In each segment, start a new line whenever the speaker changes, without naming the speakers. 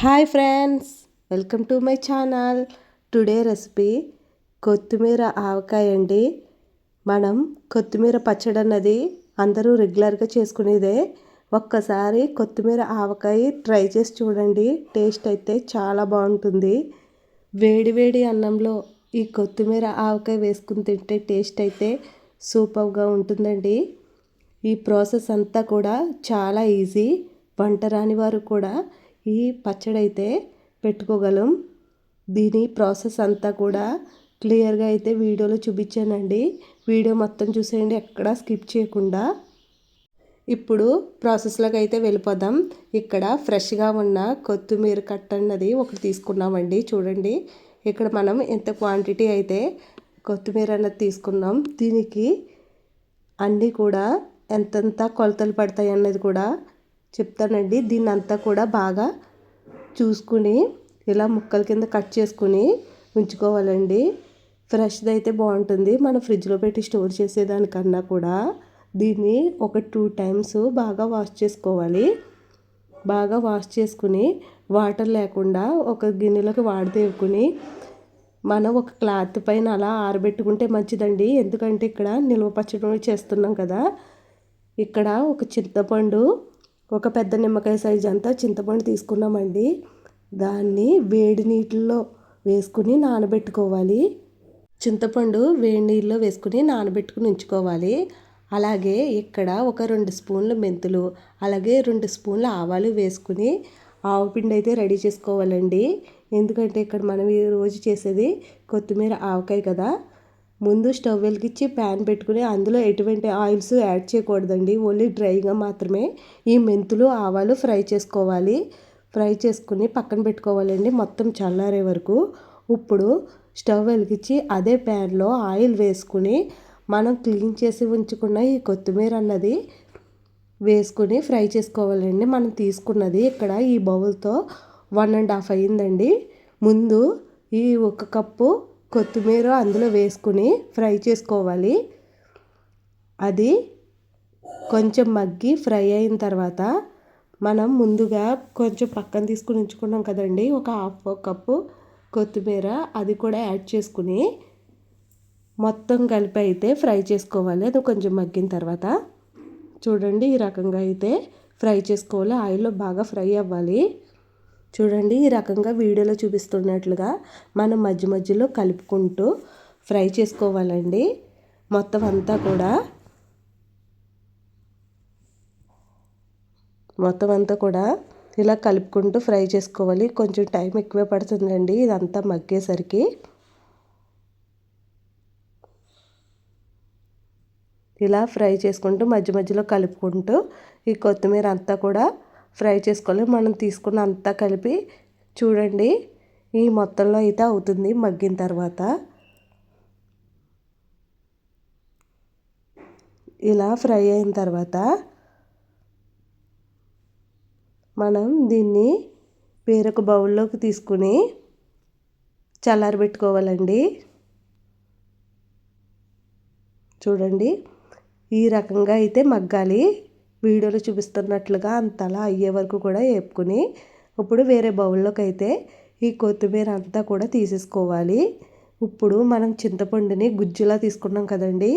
Hi friends welcome to my channel today recipe కొత్తిమీర ఆవకాయ అండి. మనం కొత్తిమీర పచ్చడి అన్నది అందరూ రెగ్యులర్గా చేసుకునేదే. ఒక్కసారి కొత్తిమీర ఆవకాయ ట్రై చేసి చూడండి. టేస్ట్ అయితే చాలా బాగుంటుంది. వేడి వేడి అన్నంలో ఈ కొత్తిమీర ఆవకాయ వేసుకుని తింటే టేస్ట్ అయితే సూపర్గా ఉంటుందండి. ఈ ప్రాసెస్ అంతా కూడా చాలా ఈజీ వంట రాని వారు కూడా ఈ పచ్చడి అయితే పెట్టుకోగలం. దీని ప్రాసెస్ అంతా కూడా క్లియర్గా అయితే వీడియోలో చూపించానండి. వీడియో మొత్తం చూసేయండి ఎక్కడా స్కిప్ చేయకుండా. ఇప్పుడు ప్రాసెస్లోకి అయితే వెళ్ళిపోదాం. ఇక్కడ ఫ్రెష్గా ఉన్న కొత్తిమీర కట్ట అన్నది ఒకటి తీసుకున్నామండి. చూడండి ఇక్కడ మనం ఎంత క్వాంటిటీ అయితే కొత్తిమీర అన్నది తీసుకున్నాం. దీనికి అన్నీ కూడా ఎంతెంత కొలతలు పడతాయి అన్నది కూడా చెప్తానండి. దీన్ని అంతా కూడా బాగా చూసుకుని ఇలా ముక్కల కింద కట్ చేసుకుని ఉంచుకోవాలండి. ఫ్రెష్ది అయితే బాగుంటుంది. మనం ఫ్రిడ్జ్లో పెట్టి స్టోర్ చేసేదానికన్నా కూడా దీన్ని ఒక టూ టైమ్స్ బాగా వాష్ చేసుకోవాలి. బాగా వాష్ చేసుకుని వాటర్ లేకుండా ఒక గిన్నెలోకి వాడితేవుకుని మనం ఒక క్లాత్ పైన అలా ఆరబెట్టుకుంటే మంచిదండి. ఎందుకంటే ఇక్కడ నిల్వ పచ్చడి చేస్తున్నాం కదా. ఇక్కడ ఒక చింతపండు ఒక పెద్ద నిమ్మకాయ సైజు అంతా చింతపండు తీసుకున్నామండి. దాన్ని వేడి నీటిలో వేసుకుని నానబెట్టుకోవాలి. చింతపండు వేడి నీళ్ళలో వేసుకుని నానబెట్టుకుని ఉంచుకోవాలి. అలాగే ఇక్కడ ఒక రెండు స్పూన్లు మెంతులు అలాగే రెండు స్పూన్లు ఆవాలు వేసుకుని ఆవు పిండి అయితే రెడీ చేసుకోవాలండి. ఎందుకంటే ఇక్కడ మనం ఈరోజు రోజు చేసేది కొత్తిమీర ఆవకాయ కదా. ముందు స్టవ్ వెలిగించి ప్యాన్ పెట్టుకుని అందులో ఎటువంటి ఆయిల్స్ యాడ్ చేయకూడదండి. ఓన్లీ డ్రైగా మాత్రమే ఈ మెంతులు ఆవాలు ఫ్రై చేసుకోవాలి. ఫ్రై చేసుకుని పక్కన పెట్టుకోవాలండి. మొత్తం చల్లారే వరకు ఇప్పుడు స్టవ్ వెలిగించి అదే ప్యాన్లో ఆయిల్ వేసుకుని మనం క్లీన్ చేసి ఉంచుకున్న ఈ కొత్తిమీర అన్నది వేసుకుని ఫ్రై చేసుకోవాలండి. మనం తీసుకున్నది ఇక్కడ ఈ బౌల్తో వన్ అండ్ హాఫ్ అయ్యిందండి. ముందు ఈ ఒక కప్పు కొత్తిమీర అందులో వేసుకుని ఫ్రై చేసుకోవాలి. అది కొంచెం మగ్గి ఫ్రై అయిన తర్వాత మనం ముందుగా కొంచెం పక్కన తీసుకుని ఉంచుకున్నాం కదండి. ఒక హాఫ్ కప్పు కొత్తిమీర అది కూడా యాడ్ చేసుకుని మొత్తం కలిపి అయితే ఫ్రై చేసుకోవాలి. అది కొంచెం మగ్గిన తర్వాత చూడండి ఈ రకంగా అయితే ఫ్రై చేసుకోవాలి. ఆయిల్లో బాగా ఫ్రై అవ్వాలి. చూడండి ఈ రకంగా వీడియోలో చూపిస్తున్నట్లుగా మనం మధ్య మధ్యలో కలుపుకుంటూ ఫ్రై చేసుకోవాలండి. మొత్తం అంతా కూడా మొత్తం అంతా కూడా ఇలా కలుపుకుంటూ ఫ్రై చేసుకోవాలి. కొంచెం టైం ఎక్కువే పడుతుందండి ఇదంతా మగ్గేసరికి. ఇలా ఫ్రై చేసుకుంటూ మధ్య మధ్యలో కలుపుకుంటూ ఈ కొత్తిమీర అంతా కూడా ఫ్రై చేసుకోవాలి. మనం తీసుకున్న అంతా కలిపి చూడండి. ఈ మొత్తంలో అయితే అవుతుంది మగ్గిన తర్వాత. ఇలా ఫ్రై అయిన తర్వాత మనం దీన్ని వేరొక బౌల్లోకి తీసుకుని చల్లారబెట్టుకోవాలండి చూడండి. ఈ రకంగా అయితే మగ్గాలి. వీడియోలో చూపిస్తున్నట్లుగా అంతలా అయ్యే వరకు కూడా వేపుకుని ఇప్పుడు వేరే బౌల్లోకి అయితే ఈ కొత్తిమీర అంతా కూడా తీసేసుకోవాలి. ఇప్పుడు మనం చింతపండుని గుజ్జులా తీసుకున్నాం కదండి.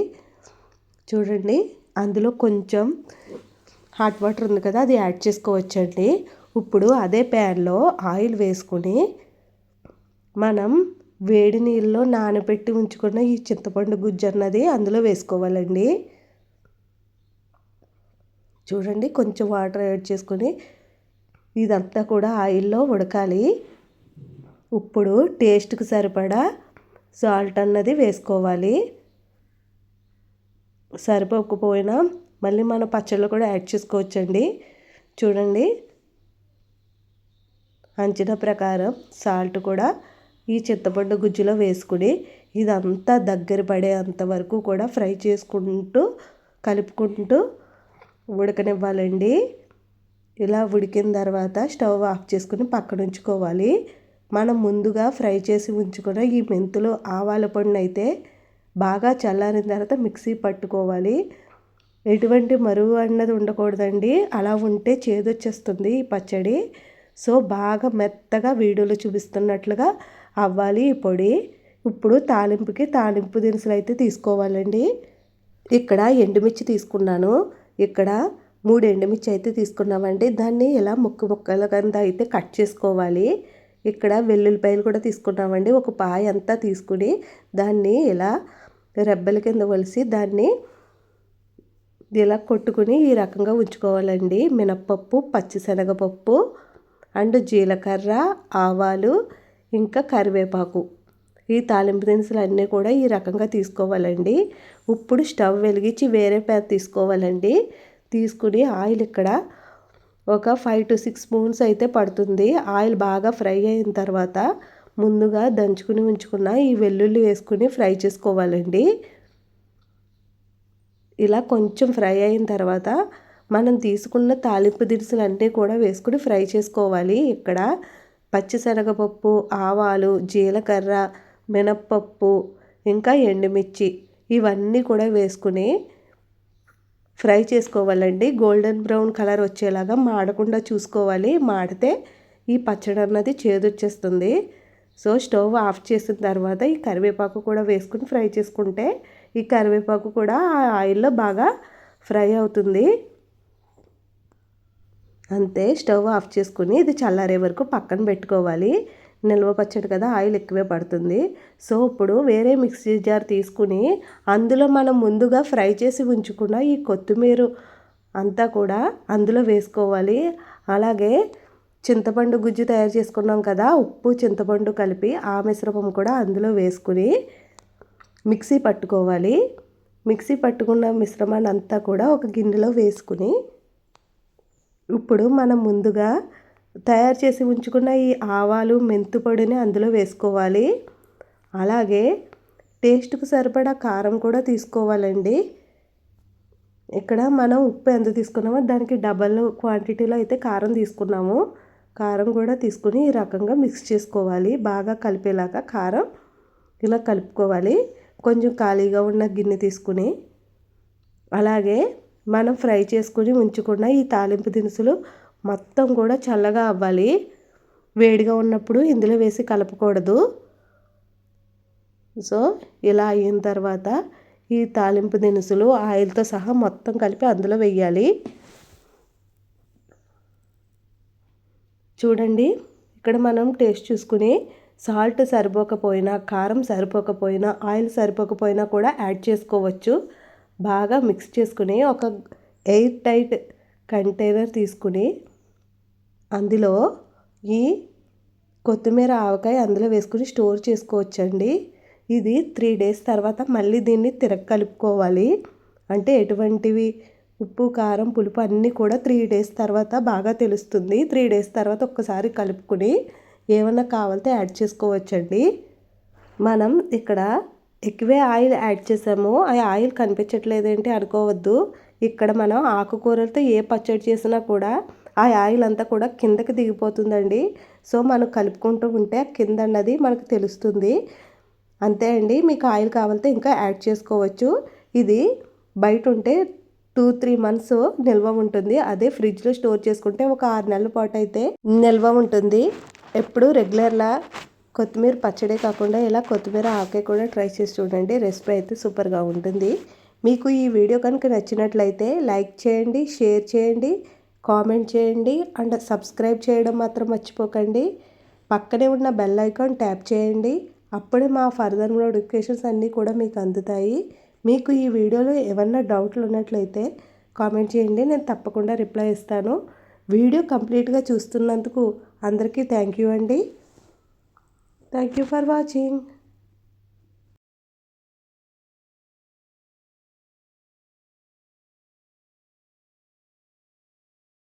చూడండి అందులో కొంచెం హాట్ వాటర్ ఉంది కదా అది యాడ్ చేసుకోవచ్చండి. ఇప్పుడు అదే ప్యాన్లో ఆయిల్ వేసుకుని మనం వేడి నీళ్ళలో నానబెట్టి ఉంచుకున్న ఈ చింతపండు గుజ్జు అన్నది అందులో వేసుకోవాలండి. చూడండి కొంచెం వాటర్ యాడ్ చేసుకొని ఇదంతా కూడా ఆయిల్లో ఉడకాలి. ఇప్పుడు టేస్ట్కి సరిపడా సాల్ట్ అన్నది వేసుకోవాలి. సరిపోకపోయినా మళ్ళీ మన పచ్చళ్ళు కూడా యాడ్ చేసుకోవచ్చండి. చూడండి అంచనా ప్రకారం సాల్ట్ కూడా ఈ చింతపండు గుజ్జులో వేసుకుని ఇదంతా దగ్గర పడేంత వరకు కూడా ఫ్రై చేసుకుంటూ కలుపుకుంటూ ఉడకనివ్వాలండి. ఇలా ఉడికిన తర్వాత స్టవ్ ఆఫ్ చేసుకుని పక్కన ఉంచుకోవాలి మనం ముందుగా ఫ్రై చేసి ఉంచుకున్న ఈ మెంతులు ఆవాల పండు అయితే బాగా చల్లారిన తర్వాత మిక్సీ పట్టుకోవాలి. ఎటువంటి మరుగు అన్నది ఉండకూడదండి. అలా ఉంటే చేదొచ్చేస్తుంది ఈ పచ్చడి. సో బాగా మెత్తగా వీడియోలో చూపిస్తున్నట్లుగా అవ్వాలి ఈ పొడి. ఇప్పుడు తాలింపుకి తాలింపు దినుసులు అయితే తీసుకోవాలండి. ఇక్కడ ఎండుమిర్చి తీసుకున్నాను. ఇక్కడ మూడు ఎండుమిర్చి అయితే తీసుకున్నామండి. దాన్ని ఇలా ముక్క ముక్కల కింద అయితే కట్ చేసుకోవాలి. ఇక్కడ వెల్లుల్లిపాయలు కూడా తీసుకున్నామండి. ఒక పాయ అంతా తీసుకుని దాన్ని ఇలా రెబ్బల కింద వలిసి దాన్ని ఇలా కొట్టుకుని ఈ రకంగా ఉంచుకోవాలండి. మినప్పప్పు పచ్చిశనగపప్పు అండ్ జీలకర్ర ఆవాలు ఇంకా కరివేపాకు. ఈ తాలింపు దినుసులు అన్నీ కూడా ఈ రకంగా తీసుకోవాలండి. ఇప్పుడు స్టవ్ వెలిగించి వేరే ప్యాన్ తీసుకోవాలండి. తీసుకుని ఆయిల్ ఇక్కడ ఒక ఫైవ్ టు సిక్స్ స్పూన్స్ అయితే పడుతుంది. ఆయిల్ బాగా ఫ్రై అయిన తర్వాత ముందుగా దంచుకుని ఉంచుకున్న ఈ వెల్లుల్లి వేసుకుని ఫ్రై చేసుకోవాలండి. ఇలా కొంచెం ఫ్రై అయిన తర్వాత మనం తీసుకున్న తాలింపు దినుసులు అన్నీ కూడా వేసుకుని ఫ్రై చేసుకోవాలి. ఇక్కడ పచ్చిశనగపప్పు ఆవాలు జీలకర్ర మినప్పప్పు ఇంకా ఎండుమిర్చి ఇవన్నీ కూడా వేసుకుని ఫ్రై చేసుకోవాలండి. గోల్డెన్ బ్రౌన్ కలర్ వచ్చేలాగా మాడకుండా చూసుకోవాలి. మాడితే ఈ పచ్చడి అన్నది చేదొచ్చేస్తుంది. సో స్టవ్ ఆఫ్ చేసిన తర్వాత ఈ కరివేపాకు కూడా వేసుకుని ఫ్రై చేసుకుంటే ఈ కరివేపాకు కూడా ఆ ఆయిల్లో బాగా ఫ్రై అవుతుంది. అంతే స్టవ్ ఆఫ్ చేసుకుని ఇది చల్లారే వరకు పక్కన పెట్టుకోవాలి. నిల్వ పచ్చడి కదా ఆయిల్ ఎక్కువే పడుతుంది. సో ఇప్పుడు వేరే మిక్సీ జార్ తీసుకుని అందులో మనం ముందుగా ఫ్రై చేసి ఉంచుకున్న ఈ కొత్తిమీర అంతా కూడా అందులో వేసుకోవాలి. అలాగే చింతపండు గుజ్జు తయారు చేసుకున్నాం కదా ఉప్పు చింతపండు కలిపి ఆ మిశ్రమం కూడా అందులో వేసుకుని మిక్సీ పట్టుకోవాలి. మిక్సీ పట్టుకున్న మిశ్రమాన్ని అంతా కూడా ఒక గిన్నెలో వేసుకుని ఇప్పుడు మనం ముందుగా తయారు చేసి ఉంచుకున్న ఈ ఆవాలు మెంతుపొడిని అందులో వేసుకోవాలి. అలాగే టేస్ట్కు సరిపడా కారం కూడా తీసుకోవాలండి. ఇక్కడ మనం ఉప్పు ఎంత తీసుకున్నామో. దానికి డబల్ క్వాంటిటీలో అయితే కారం తీసుకున్నాము. కారం కూడా తీసుకుని ఈ రకంగా మిక్స్ చేసుకోవాలి. బాగా కలిపేలాగా కారం ఇలా కలుపుకోవాలి. కొంచెం ఖాళీగా ఉన్న గిన్నె తీసుకుని. అలాగే మనం ఫ్రై చేసుకుని ఉంచుకున్న ఈ తాలింపు దినుసులు మొత్తం కూడా చల్లగా అవ్వాలి. వేడిగా ఉన్నప్పుడు ఇందులో వేసి కలపకూడదు. సో ఇలా అయిన తర్వాత ఈ తాలింపు దినుసులు ఆయిల్తో సహా మొత్తం కలిపి అందులో వెయ్యాలి. చూడండి ఇక్కడ మనం టేస్ట్ చూసుకుని సాల్ట్ సరిపోకపోయినా కారం సరిపోకపోయినా ఆయిల్ సరిపోకపోయినా కూడా యాడ్ చేసుకోవచ్చు. బాగా మిక్స్ చేసుకుని ఒక ఎయిర్ టైట్ కంటైనర్ తీసుకుని అందులో ఈ కొత్తిమీర ఆవకాయ అందులో వేసుకుని స్టోర్ చేసుకోవచ్చండి. ఇది త్రీ డేస్ తర్వాత మళ్ళీ దీన్ని తిరగ కలుపుకోవాలి. అంటే ఎటువంటివి? ఉప్పు కారం పులుపు అన్నీ కూడా త్రీ డేస్ తర్వాత బాగా తెలుస్తుంది. త్రీ డేస్ తర్వాత ఒక్కసారి కలుపుకుని ఏమన్నా కావాలితే యాడ్ చేసుకోవచ్చండి. మనం ఇక్కడ ఎక్కువే ఆయిల్ యాడ్ చేసాము. ఆ ఆయిల్ కనిపించట్లేదేంటి అనుకోవద్దు. ఇక్కడ మనం ఆకుకూరలతో ఏ పచ్చడి చేసినా కూడా ఆ ఆయిల్ అంతా కూడా కిందకి దిగిపోతుందండి. సో మనం కలుపుకుంటూ ఉంటే కింద అన్నది మనకు తెలుస్తుంది. అంతే అండి. మీకు ఆయిల్ కావాలంటే ఇంకా యాడ్ చేసుకోవచ్చు. ఇది బయట ఉంటే టూ త్రీ మంత్స్ నిల్వ ఉంటుంది. అదే ఫ్రిడ్జ్లో స్టోర్ చేసుకుంటే ఒక ఆరు నెలల పాటు అయితే నిల్వ ఉంటుంది. ఎప్పుడు రెగ్యులర్లా కొత్తిమీర పచ్చడే కాకుండా ఇలా కొత్తిమీర ఆకే కూడా ట్రై చేసి చూడండి. రెసిపీ అయితే సూపర్గా ఉంటుంది. మీకు ఈ వీడియో కనుక నచ్చినట్లయితే లైక్ చేయండి షేర్ చేయండి. కామెంట్ చేయండి అండ్ సబ్స్క్రైబ్ చేయడం మాత్రం మర్చిపోకండి. పక్కనే ఉన్న బెల్ ఐకాన్ ట్యాప్ చేయండి. అప్పుడే మా ఫర్దర్ నోటిఫికేషన్స్ అన్నీ కూడా మీకు అందుతాయి. మీకు ఈ వీడియోలో ఏమన్నా డౌట్లు ఉన్నట్లయితే కామెంట్ చేయండి. నేను తప్పకుండా రిప్లై ఇస్తాను. వీడియో కంప్లీట్గా చూస్తున్నందుకు అందరికీ థ్యాంక్ యూ అండి. Thank you for watching.